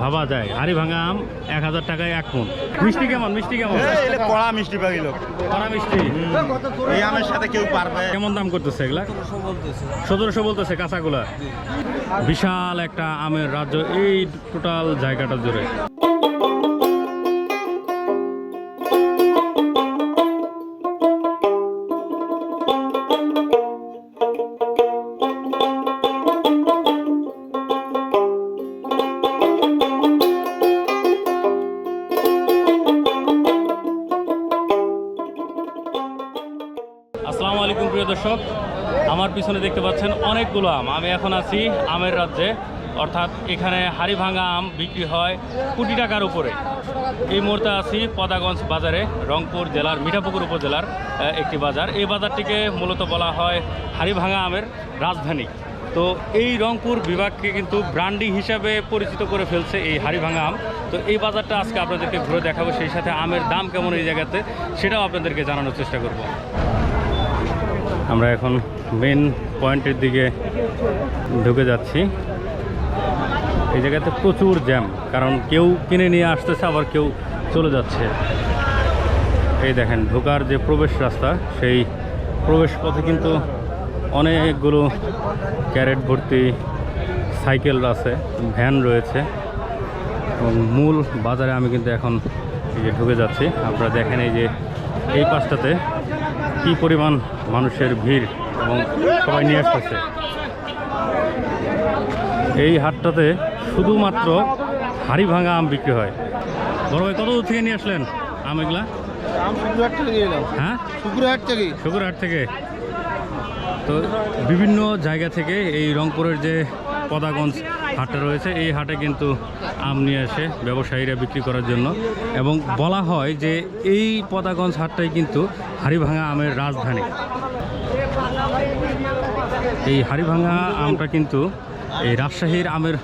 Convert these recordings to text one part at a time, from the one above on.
ভাবা যায়। হাড়ি ভাঙা আম এক হাজার টাকায় এক মন। মিষ্টি কেমন? মিষ্টি কেমন? কড়া মিষ্টি লোক। কড়া মিষ্টি? এই আমের সাথে কেউ পারবে। কেমন দাম করতেছে এগুলা? সতেরোশো বলতেছে কাঁচাগুলা। বিশাল একটা আমের রাজ্য। এই টোটাল জায়গাটা জুড়ে। আসসালামু আলাইকুম প্রিয় দর্শক। আমার পিছনে দেখতে পাচ্ছেন অনেকগুলো আম। আমি এখন আছি আমের রাজ্যে। অর্থাৎ এখানে হাড়ি ভাঙা আম বিক্রি হয় কোটি টাকার উপরে। এই মুহূর্তে আছি পদাগঞ্জ বাজারে, রংপুর জেলার, মিঠাপুকুর উপজেলার একটি বাজার। এই বাজারটিকে মূলত বলা হয় হাড়ি ভাঙা আমের রাজধানী। তো এই রংপুর বিভাগকে কিন্তু ব্র্যান্ডিং হিসাবে পরিচিত করে ফেলছে এই হাড়ি ভাঙা আম। তো এই বাজারটা আজকে আপনাদেরকে ঘুরে দেখাবো। সেই সাথে আমের দাম কেমন এই জায়গাতে, সেটাও আপনাদেরকে জানানোর চেষ্টা করব। আমরা এখন মেন পয়েন্টের দিকে ঢুকে যাচ্ছি। এই জায়গাতে প্রচুর জ্যাম কারণ কেউ কিনে নিয়ে আসতেছে, আবার কেউ চলে যাচ্ছে। এই দেখেন, ঢোকার যে প্রবেশ রাস্তা, সেই প্রবেশ পথে কিন্তু অনেকগুলো ক্যারেট ভর্তি সাইকেল আছে, ভ্যান রয়েছে। এবং মূল বাজারে আমি কিন্তু এখন এই যে ঢুকে যাচ্ছি। আপনারা দেখেন এই যে এই পাশটাতে কি পরিমাণ মানুষের ভিড় এবং সবাই নিয়ে আসতেছে? এই হাটটাতে শুধুমাত্র হাড়ি ভাঙা আম বিক্রি হয়। বড় ভাই কত দূর থেকে নিয়ে আসলেন আম এগুলা শুক্রহাট থেকে হ্যাঁ? শুকুরহাট থেকে। তো বিভিন্ন জায়গা থেকে এই রংপুরের যে পদাগঞ্জ হাটটা রয়েছে এই হাটে কিন্তু আম নিয়ে আসে ব্যবসায়ীরা বিক্রি করার জন্য। এবং বলা হয় যে এই পদাগঞ্জ হাটটাই কিন্তু হাড়িভাঙা আমের রাজধানী। এই হাড়িভাঙা আমটা কিন্তু এই রাজশাহীর আমের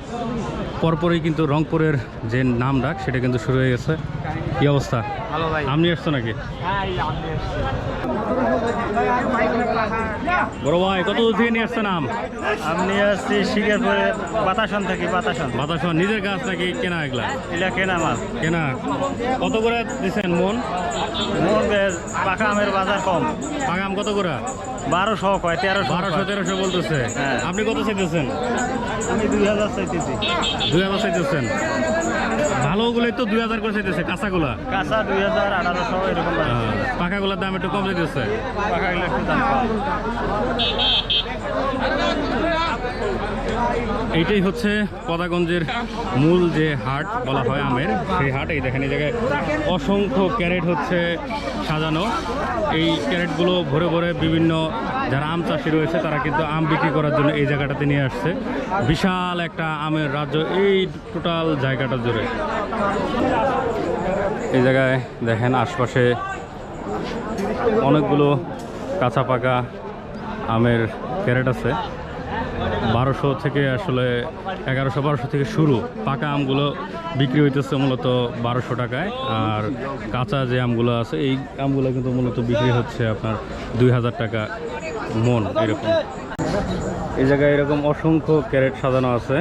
পরপরই কিন্তু রংপুরের যে নাম ডাক সেটা কিন্তু শুরু হয়ে গেছে। কি অবস্থা? ভালো ভাই। আম আসছো নাকি? বড় ভাই কত দূর থেকে নিয়ে আসছেন আম আমি আসছি শিকারপুরে বাতাসন থাকি বাতাসন। বাতাস নিজের গাছ নাকি কেনা এগুলা? এটা কেনা মাল। কেনা। কত করে দিচ্ছেন মন? মন পাকা আমের বাজার কম। পাকা আম কত করে? বারোশো কয় তেরোশো বারোশো তেরোশো বলতেছে। হ্যাঁ। আপনি কত চাইতেছেন? আমি দুই হাজার চাইতেছি। দুই হাজার চাইতেছেন। ভালোগুলোই তো দুই হাজার করে চাইতেছে কাঁচাগুলা। কাঁচা দুই হাজার আঠারোশো এরকম। আহ, পাকাগুলোর দাম একটু কম চাইতেছে। পাকা গুলো একটু দাম কম। এইটাই হচ্ছে পদাগঞ্জের মূল যে হাট বলা হয় আমের, সেই হাট। এই দেখেন, এই জায়গায় অসংখ্য ক্যারেট হচ্ছে সাজানো। এই ক্যারেটগুলো ভরে ভরে বিভিন্ন যারা আম চাষি রয়েছে, তারা কিন্তু আম বিক্রি করার জন্য এই জায়গাটাতে নিয়ে আসছে। বিশাল একটা আমের রাজ্য এই টোটাল জায়গাটা জুড়ে। এই জায়গায় দেখেন, আশপাশে অনেকগুলো কাঁচা পাকা আমের ক্যারেট আছে। বারোশো থেকে আসলে এগারোশো বারোশো থেকে শুরু। পাকা আমগুলো বিক্রি হইতেছে মূলত বারোশো টাকায়। আর কাঁচা যে আমগুলো আছে এই আমগুলো কিন্তু মূলত বিক্রি হচ্ছে আপনার দুই হাজার টাকা মন এরকম। এই জায়গায় এরকম অসংখ্য ক্যারেট সাজানো আছে।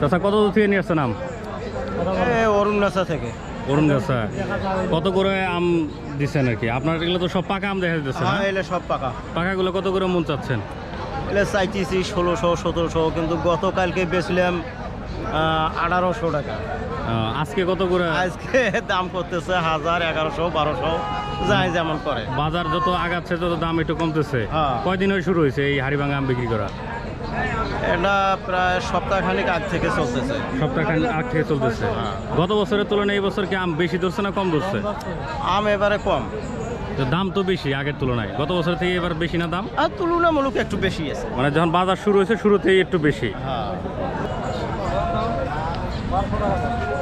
তাছাড়া কত দূর থেকে নিয়ে আসছেন আম? এ অরুণ নাচা থেকে। অরুণ গাছা কত করে আম দিচ্ছেন আর কি? আপনার এগুলো তো সব পাকা আম দেখা যাচ্ছে হ্যাঁ সব পাকা। পাকাগুলো কত করে মন চাচ্ছেন? এলে চাইতেছি ষোলোশো সতেরোশো কিন্তু গতকালকে বেচলাম আঠারোশো টাকা। আজকে কত করে? আজকে দাম করতেছে হাজার এগারোশো বারোশো যাই যেমন করে। বাজার যত আগাচ্ছে তত দাম একটু কমতেছে। হ্যাঁ। কয়দিন হয়ে শুরু হয়েছে এই হাড়িভাঙা আম বিক্রি করা? এটা প্রায় সপ্তাহখানিক আগ থেকে চলতেছে। সপ্তাহখান আগ থেকে চলতেছে। হ্যাঁ। গত বছরের তুলনায় এই বছর কি আম বেশি ধরছে না কম ধরছে? আম এবারে কম। তো দাম তো বেশি আগের তুলনায়। গত বছর থেকে এবার বেশি না দাম? আর তুলনামূলক একটু বেশি আছে। মানে যখন বাজার শুরু হয়েছে শুরুতেই একটু বেশি। হ্যাঁ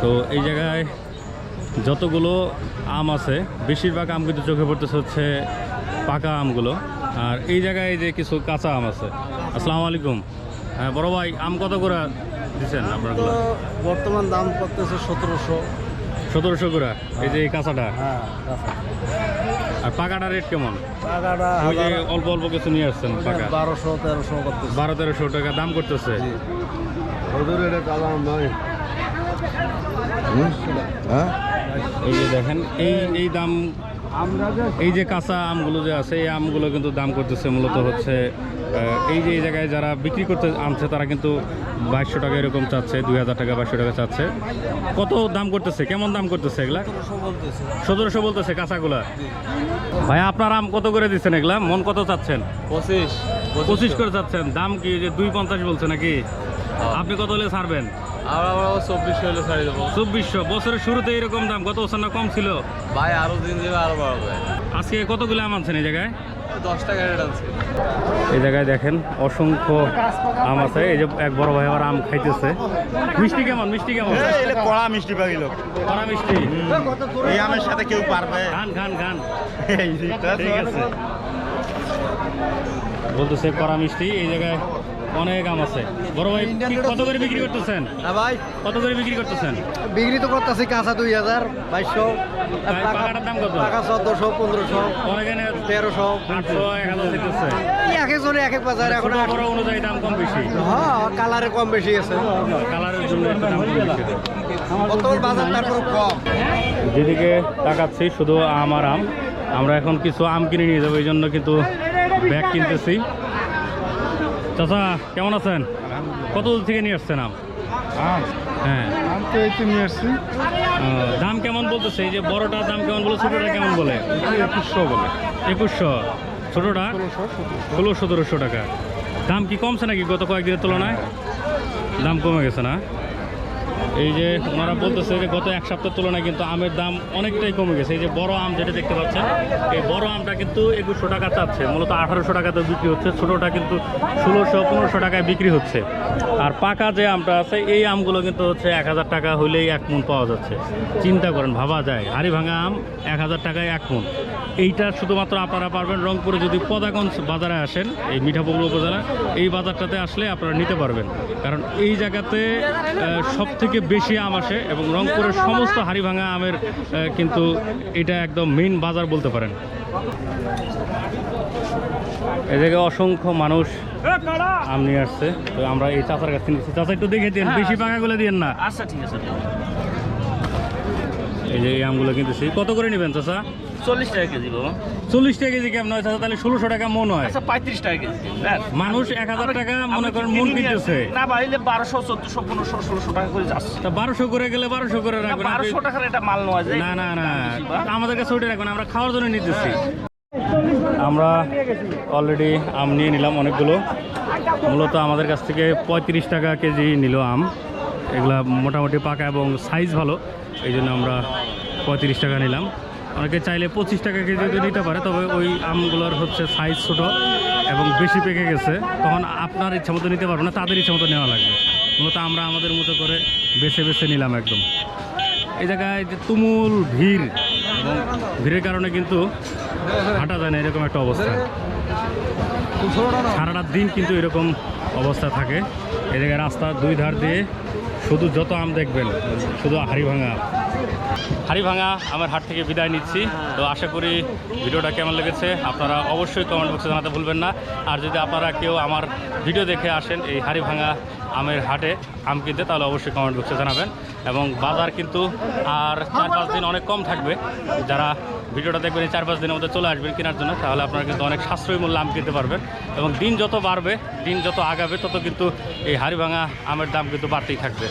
তো এই জায়গায় যতগুলো আম আছে বেশিরভাগ আম কিন্তু চোখে পড়তেছে হচ্ছে পাকা আমগুলো। আর এই জায়গায় যে কিছু কাঁচা আম আছে। আসসালামু আলাইকুম। হ্যাঁ বড় ভাই আম কত করে দিচ্ছেন আপনারগুলো বর্তমান দাম করতেছে সতেরোশো। সতেরোশো করে এই যে এই কাঁচাটা? হ্যাঁ আর পাকাটা রেট কেমন? টাকাটা ওই যে অল্প অল্প কিছু নিয়ে আসছেন পাকা। বারোশো তেরোশো করতেছে। বারো তেরোশো টাকা দাম করতেছে? হ্যাঁ এই যে দেখেন এই এই দাম এই যে কাঁচা আমগুলো যে আছে এই আমগুলো কিন্তু দাম করতেছে মূলত হচ্ছে আহ, এই যে এই জায়গায় যারা বিক্রি করতে আনছে তারা কিন্তু বাইশশো টাকা এরকম চাচ্ছে দুই হাজার টাকা বাইশশো টাকা চাচ্ছে। কত দাম করতেছে? কেমন দাম করতেছে এগুলা? সতেরোশো বলতেছে। কাঁচাগুলা? ভাই আপনার আম কত করে দিচ্ছেন এগুলা? মন কত চাচ্ছেন? পঁচিশ। পঁচিশ করে। চাচ্ছেন। দাম কি যে দুই পঞ্চাশ বলছে নাকি? আপনি কত হলে ছাড়বেন? আর আমরা চব্বিশ হলে ছাড়ি দেবো। চব্বিশশো। বছরের শুরুতে এরকম দাম গত বছর না কম ছিল? ভাই আরও দিন যাবে আরও বাড়াবে। আজকে কতগুলো আম আনছেন এই জায়গায়? এই জায়গায় দেখেন অসংখ্য আম আছে। এই যে এক বড় ভাই আবার আম খাইতেছে। মিষ্টি কেমন? মিষ্টি কেমন? কড়া মিষ্টি পাখিল কড়া মিষ্টি? এই আমের সাথে কেউ পারবে? খান খান খান। ঠিক আছে। বলতেছে কড়া মিষ্টি এই জায়গায় অনেক আম আছে। বড় ভাই কত করে বিক্রি করতেছেন? হ্যাঁ ভাই। কত করে বিক্রি করতেছেন? বিক্রি তো করতেছি কাঁচা দুই হাজার বাইশশো। পাকাটার দাম কত? চোদ্দশো পনেরোশো তেরোশো। আটশো এক হাজার দিতেছে এক একজনে এক এক বাজার এখন বড় অনুযায়ী দাম কম বেশি। হ্যাঁ কালারে কম বেশি আছে। কালারের জন্য দাম কম বর্তমান বাজার তারপর কম। যেদিকে তাকাচ্ছি শুধু আম আর আম। আমরা এখন কিছু আম কিনে নিয়ে যাব এই জন্য কিন্তু ব্যাগ কিনতেছি। চাচা কেমন আছেন? কত দূর থেকে নিয়ে আসছেন আম? হ্যাঁ। তো এই তো নিয়ে আসছি। দাম কেমন বলতেছে? এই যে বড়টার দাম কেমন বলে ছোটোটা কেমন বলে? একুশশো বলে। একুশশো। ছোটোটা? ষোলো সতেরোশো টাকা। দাম কি কমছে নাকি গত কয়েকদিনের তুলনায়? দাম কমে গেছে না? এই যে ওনারা বলতেছে যে গত এক সপ্তাহের তুলনায় কিন্তু আমের দাম অনেকটাই কমে গেছে। এই যে বড় আম যেটা দেখতে পাচ্ছেন, এই বড় আমটা কিন্তু একুশশো টাকা চাচ্ছে। মূলত আঠারোশো টাকাতে বিক্রি হচ্ছে, ছোটোটা কিন্তু ষোলোশো, পনেরোশো টাকায় বিক্রি হচ্ছে। আর পাকা যে আমটা আছে, এই আমগুলো কিন্তু হচ্ছে এক হাজার টাকা হলেই এক মন পাওয়া যাচ্ছে। চিন্তা করেন, ভাবা যায়। হাড়ি ভাঙা আম এক হাজার টাকায় এক মন। এইটা শুধুমাত্র আপনারা পারবেন রংপুরে যদি পদাগঞ্জ বাজারে আসেন, এই মিঠাপুকুর উপজেলা, এই বাজারটাতে আসলে আপনারা নিতে পারবেন। কারণ এই জায়গাতে সব থেকে বেশি আম আসে এবং রংপুরের সমস্ত হাড়িভাঙা আমের কিন্তু এটা একদম মেইন বাজার বলতে পারেন। এদিকে অসংখ্য মানুষ আম নিয়ে আসছে। তো আমরা এই চাচার কাছে থেকে নিচ্ছি। চাচা একটু দেখে দিন বেশি পাকাগুলো দিন না। আচ্ছা ঠিক আছে। এই যে এই আমগুলো কিনতেছি। কত করে নেবেন চাচা? চল্লিশ টাকা কেজি বাবা। চল্লিশ টাকা কেজি কেমন হয় চাচা? তাহলে ষোলোশো টাকা মন হয়। আচ্ছা পঁয়ত্রিশ টাকা কেজি মানুষ এক হাজার টাকা মনে করেন আমরা মন কিনতেছে। না বাইলে বারোশো চোদ্দশো পনেরোশো ষোলোশো টাকা করে যাচ্ছে। তা বারোশো করে গেলে বারোশো করে রাখবেন। বারোশো টাকার এটা মাল নেওয়া যায়। না না না? আমাদের কাছে ওইটা রাখবেন আমরা খাওয়ার জন্য নিতেছি। আমরা অলরেডি আম নিয়ে নিলাম অনেকগুলো। মূলত আমাদের কাছ থেকে পঁয়ত্রিশ টাকা কেজি নিল আম। এগুলা মোটামুটি পাকা এবং সাইজ ভালো। এই জন্য আমরা পঁয়ত্রিশ টাকা নিলাম। অনেকে চাইলে পঁচিশ টাকা কেজি যদি নিতে পারে, তবে ওই আমগুলোর হচ্ছে সাইজ ছোট এবং বেশি পেকে গেছে। তখন আপনার ইচ্ছা মতো নিতে পারব না, তাদের ইচ্ছা মতো নেওয়া লাগবে। মূলত আমরা আমাদের মতো করে বেছে বেছে নিলাম একদম। এই জায়গায় যে তুমুল ভিড়, এবং ভিড়ের কারণে কিন্তু হাঁটা যায় না, এরকম একটা অবস্থা। সারাটা দিন কিন্তু এরকম অবস্থা থাকে। এই জায়গায় রাস্তার দুই ধার দিয়ে শুধু যত আম দেখবেন, শুধু হাড়িভাঙা ভাঙা হাড়ি ভাঙা আমার হাট থেকে বিদায় নিচ্ছি। তো আশা করি ভিডিওটা কেমন লেগেছে আপনারা অবশ্যই কমেন্ট বক্সে জানাতে ভুলবেন না। আর যদি আপনারা কেউ আমার ভিডিও দেখে আসেন, এই হাড়ি ভাঙা আমের হাটে আম কিনতে, তাহলে অবশ্যই কমেন্ট বক্সে জানাবেন। এবং বাজার কিন্তু আর চার পাঁচ দিন অনেক কম থাকবে। যারা ভিডিওটা দেখবেন চার পাঁচ দিনের মধ্যে চলে আসবেন কেনার জন্য, তাহলে আপনারা কিন্তু অনেক সাশ্রয়ী মূল্য আম কিনতে পারবেন। এবং দিন যত বাড়বে, দিন যত আগাবে, তত কিন্তু এই হাড়িভাঙা আমের দাম কিন্তু বাড়তেই থাকবে।